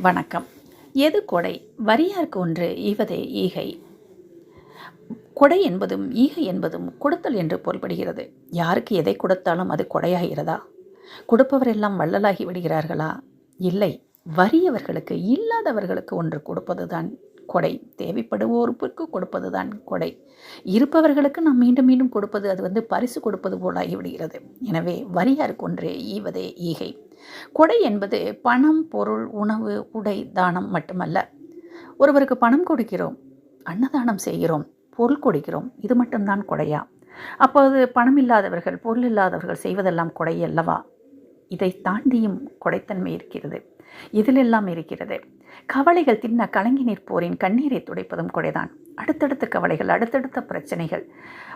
வணக்கம். எது கொடை? வரியார்க்கு ஒன்று ஈவதே ஈகை. கொடை என்பதும் ஈகை என்பதும் கொடுத்தல் என்று பொருள்படுகிறது. யாருக்கு எதை கொடுத்தாலும் அது கொடையாகிறதா? கொடுப்பவரெல்லாம் வள்ளலாகி விடுகிறார்களா? இல்லை. வறியவர்களுக்கு இல்லாதவர்களுக்கு ஒன்று கொடுப்பதுதான் கொடை. தேவைப்படுவோருக்கு கொடுப்பது தான் கொடை. இருப்பவர்களுக்கு நாம் மீண்டும் மீண்டும் கொடுப்பது அது வந்து பரிசு கொடுப்பது போலாகி விடுகிறது. எனவே வரியாருக்கு ஒன்றே ஈவதே ஈகை. கொடை என்பது பணம் பொருள் உணவு உடை தானம் மட்டுமல்ல. ஒருவருக்கு பணம் கொடுக்கிறோம் அன்னதானம் செய்கிறோம் பொருள் கொடுக்கிறோம் இது மட்டும்தான் கொடையா? அப்போது பணம் இல்லாதவர்கள் பொருள் இல்லாதவர்கள் செய்வதெல்லாம் கொடை அல்லவா? இதை தாண்டியும் கொடைத்தன்மை இருக்கிறது. இதிலெல்லாம் இருக்கிறது. கவலைகள் தின்ன கலங்கி நிற்போரின் கண்ணீரை துடைப்பதும் கொடைதான். அடுத்தடுத்த கவலைகள் அடுத்தடுத்த பிரச்சனைகள்.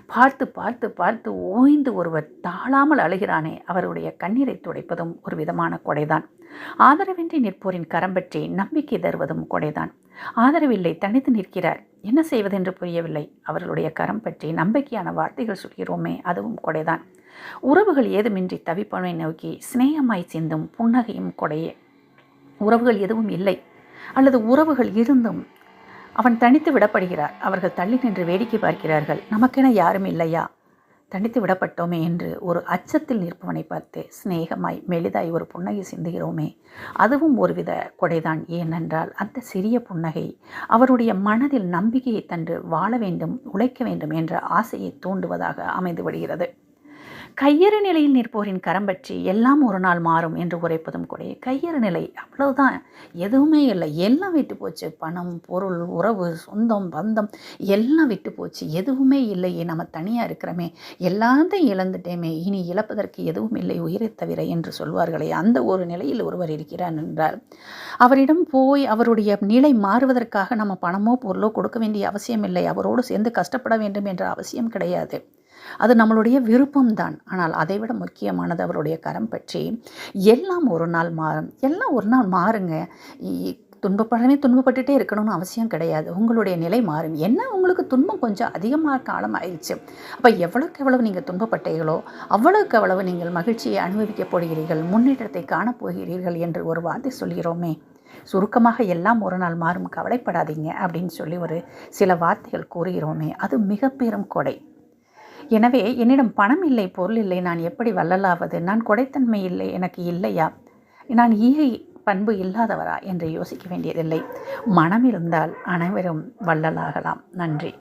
பார்த்து பார்த்து பார்த்து ஓய்ந்து ஒருவர் தாழாமல் அழுகிறானே அவருடைய கண்ணீரை துடைப்பதும் ஒரு விதமான கொடைதான். ஆதரவின்றி நிற்போரின் கரம் பற்றி நம்பிக்கை தருவதும் கொடைதான். ஆதரவில்லை தனித்து நிற்கிறார். என்ன செய்வதென்று புரியவில்லை. அவர்களுடைய கரம் பற்றி நம்பிக்கையான வார்த்தைகள் சொல்கிறோமே அதுவும் கொடைதான். உறவுகள் ஏதுமின்றி தவிப்பனை நோக்கி சிநேகமாய் சிந்தும் புன்னகையும் கொடையே. உறவுகள் எதுவும் இல்லை. அல்லது உறவுகள் இருந்தும் அவன் தனித்து விடப்படுகிறார். அவர்கள் தள்ளி நின்று வேடிக்கை பார்க்கிறார்கள். நமக்கென யாரும் இல்லையா? தனித்து விடப்பட்டோமே என்று ஒரு அச்சத்தில் நிற்பவனை பார்த்து சிநேகமாய் மெலிதாய் ஒரு புன்னகை சிந்துகிறோமே. அதுவும் ஒருவித கொடைதான். ஏனென்றால் அந்த சிறிய புன்னகை அவருடைய மனதில் நம்பிக்கையை தன்று வாழ வேண்டும் உழைக்க வேண்டும் என்ற ஆசையை தூண்டுவதாக அமைந்து விடுகிறது. கையறு நிலையில் நிற்போரின் கரம் பற்றி எல்லாம் ஒரு நாள் மாறும் என்று உரைப்பதும் கூட. கையறு நிலை அவ்வளவுதான். எதுவுமே இல்லை. எல்லாம் விட்டு போச்சு. பணம் பொருள் உறவு சொந்தம் பந்தம் எல்லாம் விட்டு போச்சு. எதுவுமே இல்லையே நம்ம தனியாக இருக்கிறோமே. எல்லாத்தையும் இழந்துட்டேமே. இனி இழப்பதற்கு எதுவும் இல்லை. உயிரை தவிர என்று சொல்வார்களே. அந்த ஒரு நிலையில் ஒருவர் இருக்கிறார் என்றார். அவரிடம் போய் அவருடைய நிலை மாறுவதற்காக நம்ம பணமோ பொருளோ கொடுக்க வேண்டிய அவசியம் இல்லை. அவரோடு சேர்ந்து கஷ்டப்பட வேண்டும் என்ற அவசியம் கிடையாது. அது நம்மளுடைய விருப்பம்தான். ஆனால் அதைவிட முக்கியமானது அவருடைய கரம் பற்றி எல்லாம் ஒரு நாள் மாறும். எல்லாம் ஒரு நாள் மாறுங்க. துன்பப்படவே துன்பப்பட்டுட்டே இருக்கணும்னு அவசியம் கிடையாது. உங்களுடைய நிலை மாறும். என்ன உங்களுக்கு துன்பம் கொஞ்சம் அதிகமாக காலம் ஆயிடுச்சு. அப்போ எவ்வளோக்கு எவ்வளவு நீங்கள் துன்பப்பட்டீர்களோ அவ்வளோக்கு அவ்வளவு நீங்கள் மகிழ்ச்சியை அனுபவிக்கப் போகிறீர்கள். முன்னேற்றத்தை காணப்போகிறீர்கள் என்று ஒரு வார்த்தை சொல்கிறோமே. சுருக்கமாக எல்லாம் ஒரு நாள் மாறும். கவலைப்படாதீங்க அப்படின்னு சொல்லி ஒரு சில வார்த்தைகள் கூறுகிறோமே. அது மிக பெரும் கொடை. எனவே என்னிடம் பணம் இல்லை பொருள் இல்லை நான் எப்படி வள்ளலாவது? நான் கொடைத்தன்மை இல்லை எனக்கு இல்லையா? நான் ஈகை பண்பு இல்லாதவரா? என்று யோசிக்க வேண்டியதில்லை. மனம் இருந்தால் அனைவரும் வள்ளலாகலாம். நன்றி.